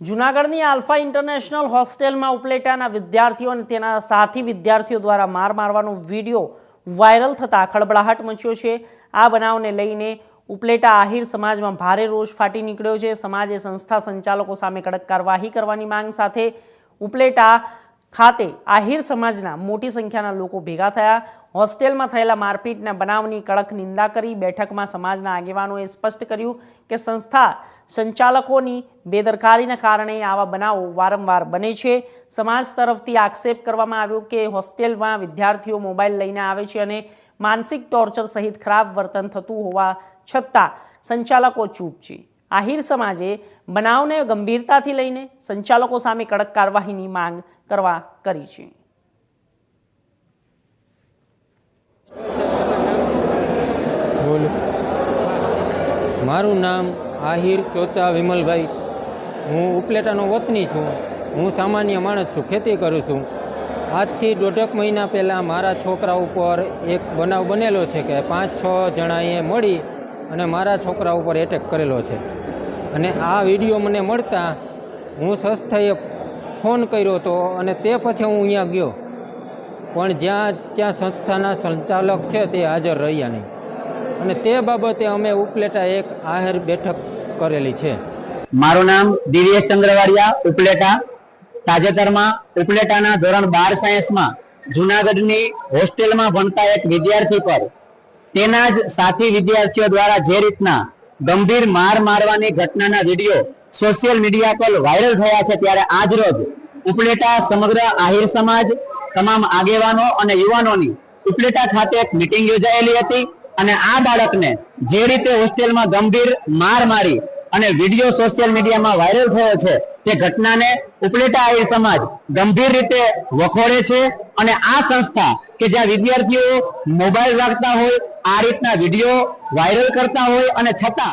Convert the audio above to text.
જૂનાગઢની alpha international હોસ્ટેલમાં ઉપલેટાના વિદ્યાર્થીઓ અને તેના સાથી વિદ્યાર્થીઓ દ્વારા માર મારવાનો વીડિયો વાયરલ થતાં ખળબળાહટ મચ્યો છે. આ બનાવને લઈને ઉપલેટા આહિર સમાજમાં ભારે રોષ ફાટી નીકળ્યો છે. સમાજે સંસ્થા સંચાલકો સામે કડક કાર્યવાહી કરવાની માંગ સાથે ઉપલેટા ખાતે આહિર સમાજના મોટી સંખ્યાના લોકો ભેગા થયા. હોસ્ટેલમાં થયેલા મારપીટના બનાવની કડક નિંદા કરી બેઠકમાં સમાજના આગેવાનોએ સ્પષ્ટ કર્યું કે સંસ્થા સંચાલકોની બેદરકારીના કારણે આવા બનાવો વારંવાર બને છે. સમાજ તરફથી આક્ષેપ કરવામાં આવ્યો કે હોસ્ટેલમાં વિદ્યાર્થીઓ મોબાઈલ લઈને આવે છે અને માનસિક ટોર્ચર સહિત ખરાબ વર્તન થતું હોવા છતાં સંચાલકો ચૂપ છે. આહિર સમાજે બનાવને ગંભીરતાથી લઈને સંચાલકો સામે કડક કાર્યવાહીની માંગ કરવા કરી છે. મારું નામ આહિર ચોચા વિમલભાઈ. હું ઉપલેટાનો વતની છું. હું સામાન્ય માણસ છું, ખેતી કરું છું. આજથી દોઢેક મહિના પહેલાં મારા છોકરા ઉપર એક બનાવ બનેલો છે કે પાંચ છ જણાએ મળી અને મારા છોકરા ઉપર એટેક કરેલો છે. અને આ વીડિયો મને મળતા હું સંસ્થાએ ફોન કર્યો હતો અને તે પછી હું અહીંયા ગયો. પણ જ્યાં, ત્યાં સંસ્થાના સંચાલક છે તે હાજર રહ્યા નહીં. અને તે બાબતે અમે ઉપલેટા એક આહેર બેઠક કરેલી છે. મારું નામ દિવ્યેશ ચંદ્રવાડિયા, ઉપલેટા. તાજેતરમાં ઉપલેટાના ધોરણ બાર સાયન્સમાં જુનાગઢની હોસ્ટેલમાં ભણતા એક વિદ્યાર્થી પર તેના જ સાથી વિદ્યાર્થીઓ દ્વારા જે રીતના ગંભીર માર મારવાની ઘટનાના વીડિયો સોશિયલ મીડિયા પર વાયરલ થયા છે ત્યારે આજ રોજ ઉપલેટા સમગ્ર આહિર સમાજ, તમામ આગેવાનો અને યુવાનોની ઉપલેટા ખાતે એક મિટિંગ યોજાયેલી હતી અને આ બાળકને જે રીતે હોસ્ટેલમાં ગંભીર માર મારી અને વીડિયો સોશિયલ મીડિયામાં વાયરલ થયો છે, તે ઘટનાને ઉપલેટા આહિર સમાજ ગંભીર રીતે વખોડે છે અને આ સંસ્થા કે જ્યાં વિદ્યાર્થીઓ મોબાઈલ રાખતા હોય, આ રીતના વીડિયો વાયરલ કરતા હોય અને છતાં